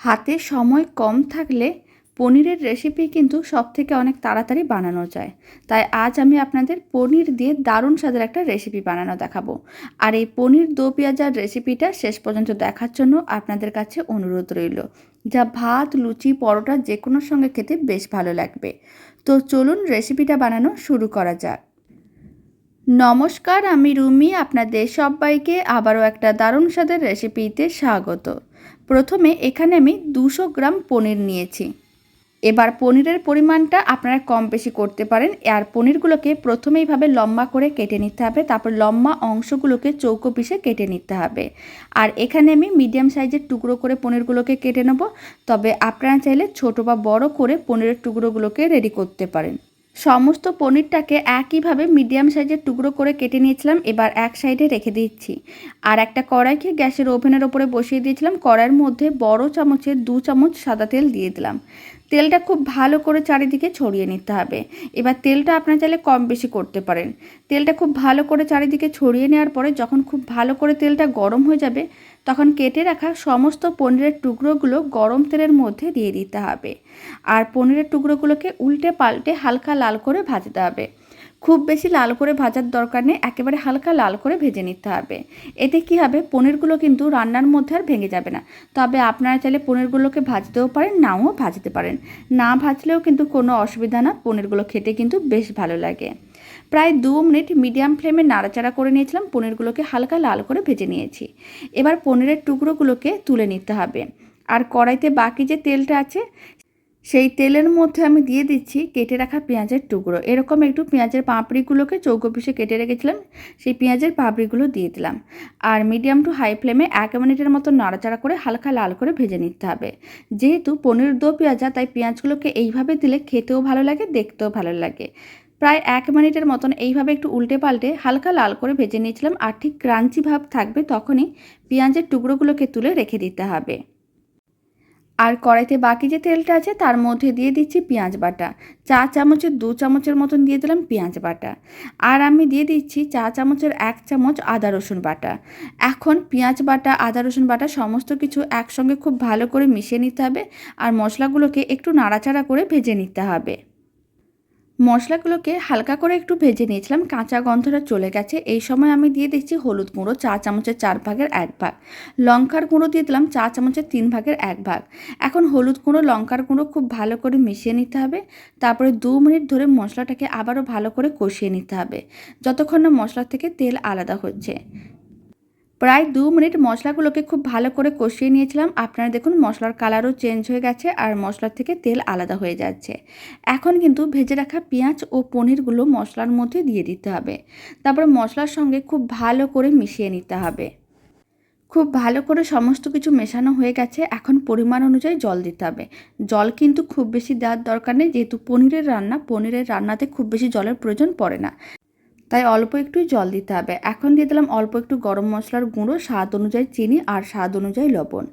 হাতে সময় কম থাকলে পনিরের রেসিপি কিন্তু সব থেকে অনেক তাড়াতাড়ি বানানো যায়। তাই আজ আমি আপনাদের পনির দিয়ে দারুণ স্বাদের একটা রেসিপি বানানো দেখাবো। আর এই পনির দো পেঁয়াজার রেসিপিটা শেষ পর্যন্ত দেখার জন্য আপনাদের কাছে অনুরোধ রইল, যা ভাত, লুচি, পরোটা যে কোনো সঙ্গে খেতে বেশ ভালো লাগবে। তো চলুন রেসিপিটা বানানো শুরু করা যাক। নমস্কার, আমি রুমি, আপনাদের সবাইকে আবারও একটা দারুণ স্বাদের রেসিপিতে স্বাগত। প্রথমে এখানে আমি দুশো গ্রাম পনির নিয়েছি। এবার পনিরের পরিমাণটা আপনারা কম বেশি করতে পারেন। আর পনিরগুলোকে প্রথমে এইভাবে লম্বা করে কেটে নিতে হবে। তারপর লম্বা অংশগুলোকে চৌকো পিসে কেটে নিতে হবে। আর এখানে আমি মিডিয়াম সাইজের টুকরো করে পনিরগুলোকে কেটে নেব। তবে আপনারা চাইলে ছোট বা বড় করে পনিরের টুকরোগুলোকে রেডি করতে পারেন। সমস্ত পনিরটাকে একইভাবে মিডিয়াম সাইজের টুকরো করে কেটে নিয়েছিলাম, এবার এক সাইডে রেখে দিচ্ছি। আর একটা কড়াইকে গ্যাসের ওভেনের ওপরে বসিয়ে দিয়েছিলাম, কড়াইয়ের মধ্যে বড় চামচে দু চামচ সাদা তেল দিয়ে দিলাম। তেলটা খুব ভালো করে চারিদিকে ছড়িয়ে নিতে হবে। এবার তেলটা আপনার চাইলে কম বেশি করতে পারেন। তেলটা খুব ভালো করে চারিদিকে ছড়িয়ে নেওয়ার পরে যখন খুব ভালো করে তেলটা গরম হয়ে যাবে, তখন কেটে রাখা সমস্ত পনিরের টুকরোগুলো গরম তেলের মধ্যে দিয়ে দিতে হবে। আর পনিরের টুকরোগুলোকে উল্টে পাল্টে হালকা লাল করে ভাজতে হবে। খুব বেশি লাল করে ভাজার দরকার নেই, একেবারে হালকা লাল করে ভেজে নিতে হবে। এতে কি হবে? পনিরগুলো কিন্তু রান্নার মধ্যে আর ভেঙে যাবে না। তবে আপনারা চাইলে পনিরগুলোকে ভাজতেও পারেন, নাও ভাজতে পারেন। না ভাজলেও কিন্তু কোনো অসুবিধা না, পনিরগুলো খেতে কিন্তু বেশ ভালো লাগে। প্রায় দু মিনিট মিডিয়াম ফ্লেমে নাড়াচাড়া করে নিয়েছিলাম, পনিরগুলোকে হালকা লাল করে ভেজে নিয়েছি। এবার পনিরের টুকরোগুলোকে তুলে নিতে হবে। আর কড়াইতে বাকি যে তেলটা আছে সেই তেলের মধ্যে আমি দিয়ে দিচ্ছি কেটে রাখা পেঁয়াজের টুকরো। এরকম একটু পেঁয়াজের পাঁপড়িগুলোকে চৌকো পিসে কেটে রেখেছিলাম, সেই পেঁয়াজের পাপড়িগুলো দিয়ে দিলাম। আর মিডিয়াম টু হাই ফ্লেমে এক মিনিটের মতো নাড়াচাড়া করে হালকা লাল করে ভেজে নিতে হবে। যেহেতু পনির দো পেঁয়াজা, তাই পেঁয়াজগুলোকে এইভাবে দিলে খেতেও ভালো লাগে, দেখতেও ভালো লাগে। প্রায় এক মিনিটের মতন এইভাবে একটু উল্টে পাল্টে হালকা লাল করে ভেজে নিয়েছিলাম, আর ঠিক ক্রাঞ্চি ভাব থাকবে তখনই পেঁয়াজের টুকরোগুলোকে তুলে রেখে দিতে হবে। আর কড়াইতে বাকি যে তেলটা আছে তার মধ্যে দিয়ে দিচ্ছি পেঁয়াজ বাটা। চা চামচের দু চামচের মতন দিয়ে দিলাম পেঁয়াজ বাটা। আর আমি দিয়ে দিচ্ছি চা চামচের এক চামচ আদা রসুন বাটা। এখন পেঁয়াজ বাটা, আদা রসুন বাটা সমস্ত কিছু একসঙ্গে খুব ভালো করে মিশিয়ে নিতে হবে আর মশলাগুলোকে একটু নাড়াচাড়া করে ভেজে নিতে হবে। মশলাগুলোকে হালকা করে একটু ভেজে নিয়েছিলাম, কাঁচা গন্ধটা চলে গেছে। এই সময় আমি দিয়ে দিচ্ছি হলুদ গুঁড়ো, চা চামচের চার ভাগের এক ভাগ। লঙ্কার গুঁড়ো দিয়ে দিলাম চা চামচের তিন ভাগের এক ভাগ। এখন হলুদ গুঁড়ো, লঙ্কার গুঁড়ো খুব ভালো করে মিশিয়ে নিতে হবে। তারপরে দু মিনিট ধরে মশলাটাকে আবারও ভালো করে কষিয়ে নিতে হবে। যতক্ষণ না মশলা থেকে তেল আলাদা হচ্ছে। প্রায় দু মিনিট মশলাগুলোকে খুব ভালো করে কষিয়ে নিয়েছিলাম। আপনারা দেখুন, মশলার কালারও চেঞ্জ হয়ে গেছে আর মশলার থেকে তেল আলাদা হয়ে যাচ্ছে। এখন কিন্তু ভেজে রাখা পেঁয়াজ ও পনিরগুলো মশলার মধ্যে দিয়ে দিতে হবে। তারপর মশলার সঙ্গে খুব ভালো করে মিশিয়ে নিতে হবে। খুব ভালো করে সমস্ত কিছু মেশানো হয়ে গেছে। এখন পরিমাণ অনুযায়ী জল দিতে হবে। জল কিন্তু খুব বেশি দেওয়ার দরকার নেই। যেহেতু পনিরের রান্না, পনিরের রান্নাতে খুব বেশি জলের প্রয়োজন পড়ে না। তাই অল্প একটুই জল দিতে হবে। এখন দিয়ে দিলাম অল্প একটু গরম মশলার গুঁড়ো, স্বাদ অনুযায়ী চিনি আর স্বাদ অনুযায়ী লবণ।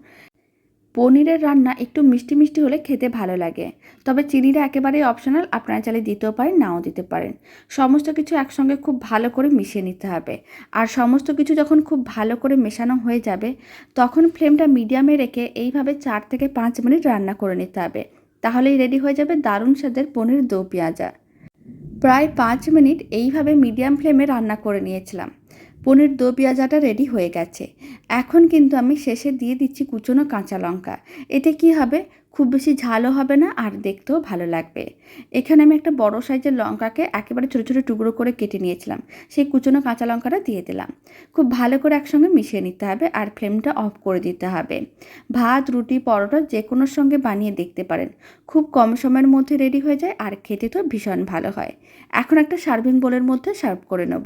পনিরের রান্না একটু মিষ্টি মিষ্টি হলে খেতে ভালো লাগে। তবে চিনিটা একেবারেই অপশনাল আপনারা চাইলে দিতেও পারেন, নাও দিতে পারেন। সমস্ত কিছু একসঙ্গে খুব ভালো করে মিশিয়ে নিতে হবে। আর সমস্ত কিছু যখন খুব ভালো করে মেশানো হয়ে যাবে, তখন ফ্লেমটা মিডিয়ামে রেখে এইভাবে চার থেকে পাঁচ মিনিট রান্না করে নিতে হবে। তাহলেই রেডি হয়ে যাবে দারুণ স্বাদের পনির দো পেঁয়াজা। প্রায় পাঁচ মিনিট এইভাবে মিডিয়াম ফ্লেমে রান্না করে নিয়েছিলাম। পনির দো পেঁয়াজাটা রেডি হয়ে গেছে। এখন কিন্তু আমি শেষে দিয়ে দিচ্ছি কুচনো কাঁচা লঙ্কা। এতে কি হবে? খুব বেশি ঝালও হবে না আর দেখতেও ভালো লাগবে। এখানে আমি একটা বড় সাইজের লঙ্কাকে একেবারে ছোটো ছোটো টুকরো করে কেটে নিয়েছিলাম। সেই কুচনো কাঁচা লঙ্কাটা দিয়ে দিলাম। খুব ভালো করে একসঙ্গে মিশিয়ে নিতে হবে আর ফ্লেমটা অফ করে দিতে হবে। ভাত, রুটি, পরোটা যে কোনোর সঙ্গে বানিয়ে দেখতে পারেন। খুব কম সময়ের মধ্যে রেডি হয়ে যায় আর খেতে তো ভীষণ ভালো হয়। এখন একটা সার্ভিং বোলের মধ্যে সার্ভ করে নেব।